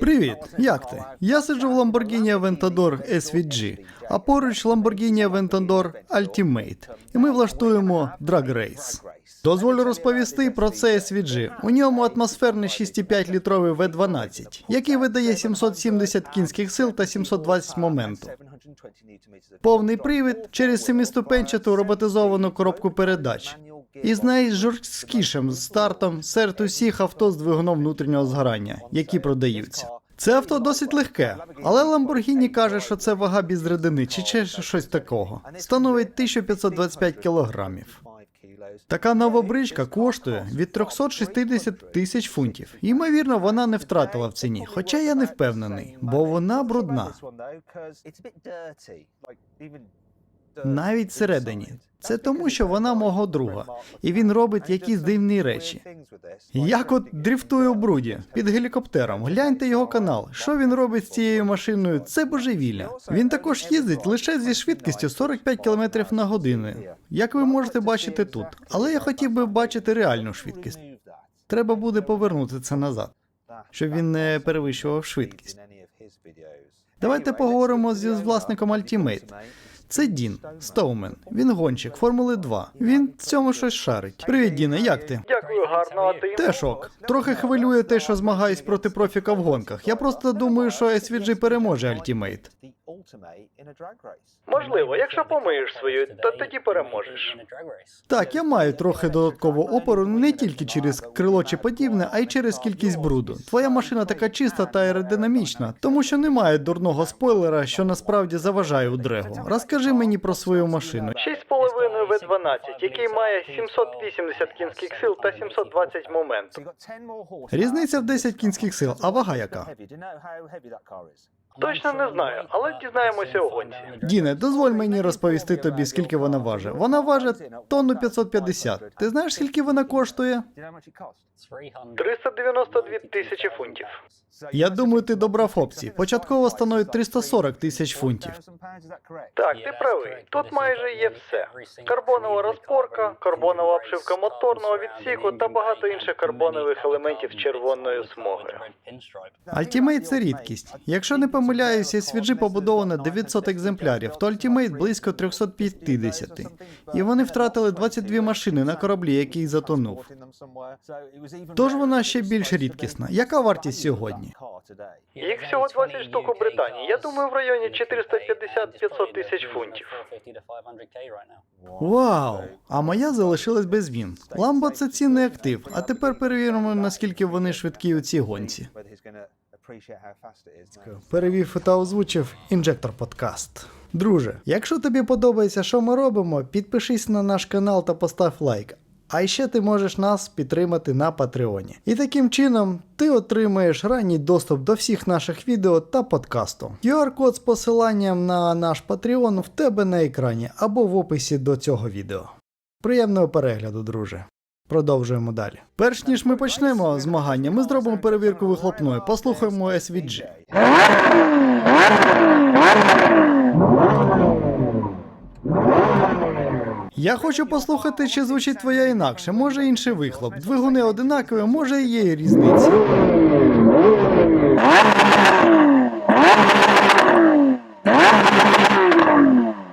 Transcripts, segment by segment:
Привіт, як ти? Я сиджу в Lamborghini Aventador SVG, а поруч Lamborghini Aventador Ultimate. І ми влаштуємо Race. Дозволю розповісти про це SVG. У ньому атмосферний 6,5 літровий V12, який видає 770 кінських сил та 720 моменту. Повний привід через семиступенчату роботизовану коробку передач. І з найжорсткішим стартом серед усіх авто з двигуном внутрішнього згорання, які продаються. Це авто досить легке, але Lamborghini каже, що це вага без рідини чи ще щось такого. Становить 1525 кілограмів. Така нова бричка коштує від 360 тисяч фунтів. Ймовірно, вона не втратила в ціні, хоча я не впевнений, бо вона брудна. Навіть всередині. Це тому, що вона мого друга, і він робить якісь дивні речі. Як от дрифтує у бруді під гелікоптером. Гляньте його канал. Що він робить з цією машиною? Це божевілля. Він також їздить лише зі швидкістю 45 км на годину, як ви можете бачити тут. Але я хотів би бачити реальну швидкість. Треба буде повернути це назад, щоб він не перевищував швидкість. Давайте поговоримо з власником Ultimate. Це Дін Стоумен. Він гонщик Формули 2. Він в цьому щось шарить. Привіт, Діне, як ти? Дякую, гарно, а ти? Теж ок. Трохи хвилює те, що змагаюсь проти профіка в гонках. Я просто думаю, що SVG переможе Ultimate. Можливо, якщо помиєш свою, то тоді переможеш. Так, я маю трохи додаткового опору не тільки через крило чи подібне, а й через кількість бруду. Твоя машина така чиста та аеродинамічна, тому що немає дурного спойлера, що насправді заважає у дрегу. Розкажи мені про свою машину. 6,5 V12, який має 780 кінських сил та 720 моменту. Різниця в 10 кінських сил, а вага яка? Точно не знаю, але дізнаємося у гонці. Діне, дозволь мені розповісти тобі, скільки вона важить. Вона важить тонну 550. Ти знаєш, скільки вона коштує? 392 тисячі фунтів. Я думаю, ти добрав опції. Початково становить 340 тисяч фунтів. Так, ти правий. Тут майже є все: карбонова розпорка, карбонова обшивка моторного відсіку та багато інших карбонових елементів з червоною смугою. Ultimate – це рідкість. Якщо не помиляюсь, SVG побудовано 900 екземплярів, то Ultimate близько 350. І вони втратили 22 машини на кораблі, який затонув. Тож вона ще більш рідкісна. Яка вартість сьогодні? Їх всього 20 штук у Британії. Я думаю, в районі 450-500 тисяч фунтів. Вау! А моя залишилась без змін. Ламбо це цінний актив. А тепер перевіримо, наскільки вони швидкі у цій гонці. Перевів та озвучив інжектор подкаст. Друже, якщо тобі подобається, що ми робимо, підпишись на наш канал та постав лайк. А ще ти можеш нас підтримати на Патреоні. І таким чином ти отримаєш ранній доступ до всіх наших відео та подкасту. QR-код з посиланням на наш Patreon в тебе на екрані або в описі до цього відео. Приємного перегляду, друже. Продовжуємо далі. Перш ніж ми почнемо змагання, ми зробимо перевірку вихлопної. Послухаємо SVG. Я хочу послухати, чи звучить твоя інакше. Може інший вихлоп. Двигуни одинакові, може і є різниці.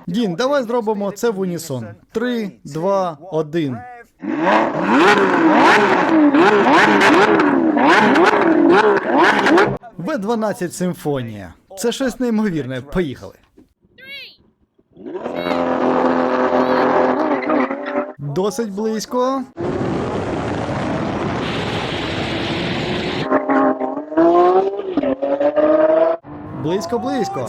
Дін, давай зробимо це в унісон. Три, два, один. В12 симфонія. Це щось неймовірне. Поїхали. Досить близько. Близько, близько.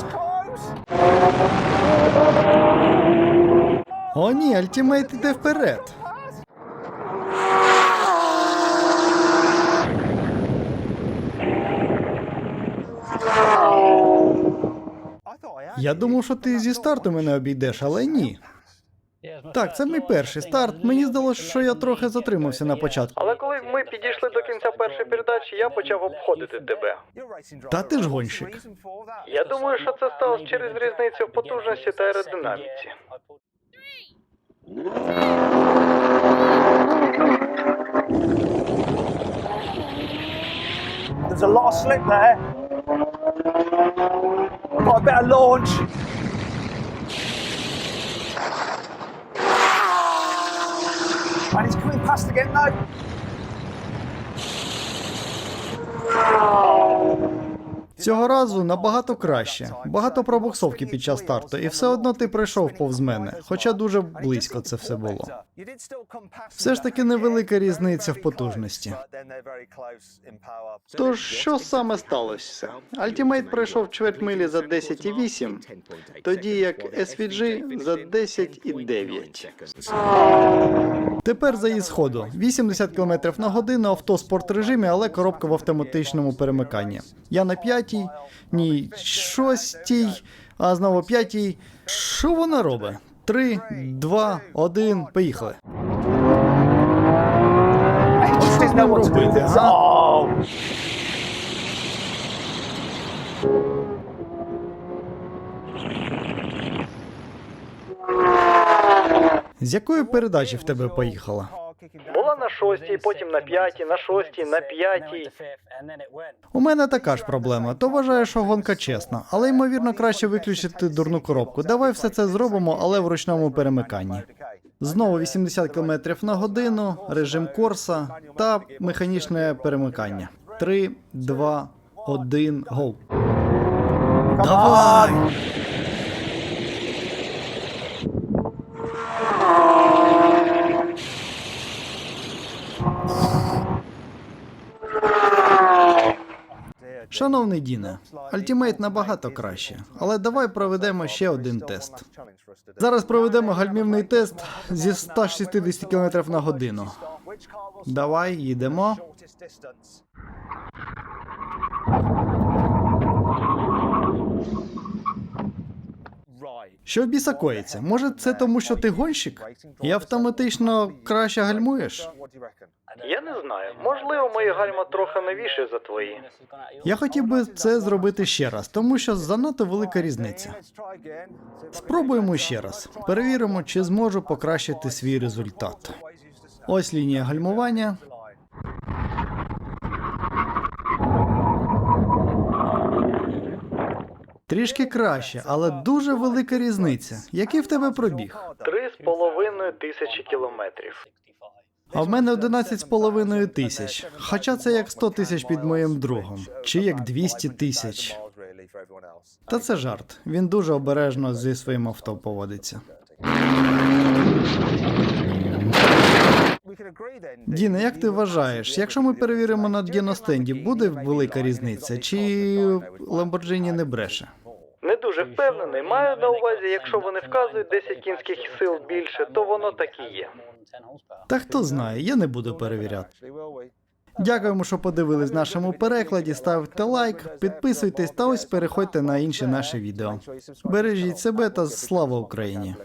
О, ні, альтімейт іде вперед. Я думав, що ти зі старту мене обійдеш, але ні. Так, це мій перший старт. Мені здалося, що я трохи затримався на початку. Але коли ми підійшли до кінця першої передачі, я почав обходити тебе. Та ти ж гонщик. Я думаю, що це сталося через різницю в потужності та аеродинаміці. There's a lot of slip there. Got a bit of launch. And he's coming past again now. Oh. Цього разу набагато краще. Багато пробуксовки під час старту, і все одно ти пройшов повз мене, хоча дуже близько це все було. Все ж таки невелика різниця в потужності. Тож, що саме сталося? Альтімейт пройшов чверть милі за 10,8, тоді як SVG за 10,9. Тепер заїзд ходу 80 км на годину, авто в спорт режимі, але коробка в автоматичному перемиканні. Я на п'ятій, ні, шостій, а знову п'ятій. Що вона робить? Три, два, один, поїхали. З якої передачі в тебе поїхала? Була на шостій, потім на п'ятій, на шостій, на п'ятій. У мене така ж проблема. То вважаю, що гонка чесна, але ймовірно краще виключити дурну коробку. Давай все це зробимо, але в ручному перемиканні. Знову 80 км на годину, режим Корса та механічне перемикання. 3, 2, 1, гоу. Давай! Шановний Діне, Ультимейт набагато краще, але давай проведемо ще один тест. Зараз проведемо гальмівний тест зі 160 км на годину. Давай, їдемо. Що біса коїться? Може, це тому, що ти гонщик? І автоматично краще гальмуєш? Я не знаю. Можливо, мої гальма трохи новіші за твої. Я хотів би це зробити ще раз, тому що занадто велика різниця. Спробуємо ще раз. Перевіримо, чи зможу покращити свій результат. Ось лінія гальмування. Трішки краще, але дуже велика різниця. Який в тебе пробіг? Три з половиною тисячі кілометрів. А в мене 11 з половиною тисяч. Хоча це як 100 тисяч під моїм другом, чи як 200 тисяч. Та це жарт. Він дуже обережно зі своїм авто поводиться. Діне, як ти вважаєш, якщо ми перевіримо на діностенді, буде велика різниця, чи Lamborghini не бреше? Не дуже впевнений. Маю на увазі, якщо вони вказують 10 кінських сил більше, то воно так і є. Та хто знає, я не буду перевіряти. Дякуємо, що подивились в нашому перекладі. Ставте лайк, підписуйтесь та ось переходьте на інші наші відео. Бережіть себе та слава Україні!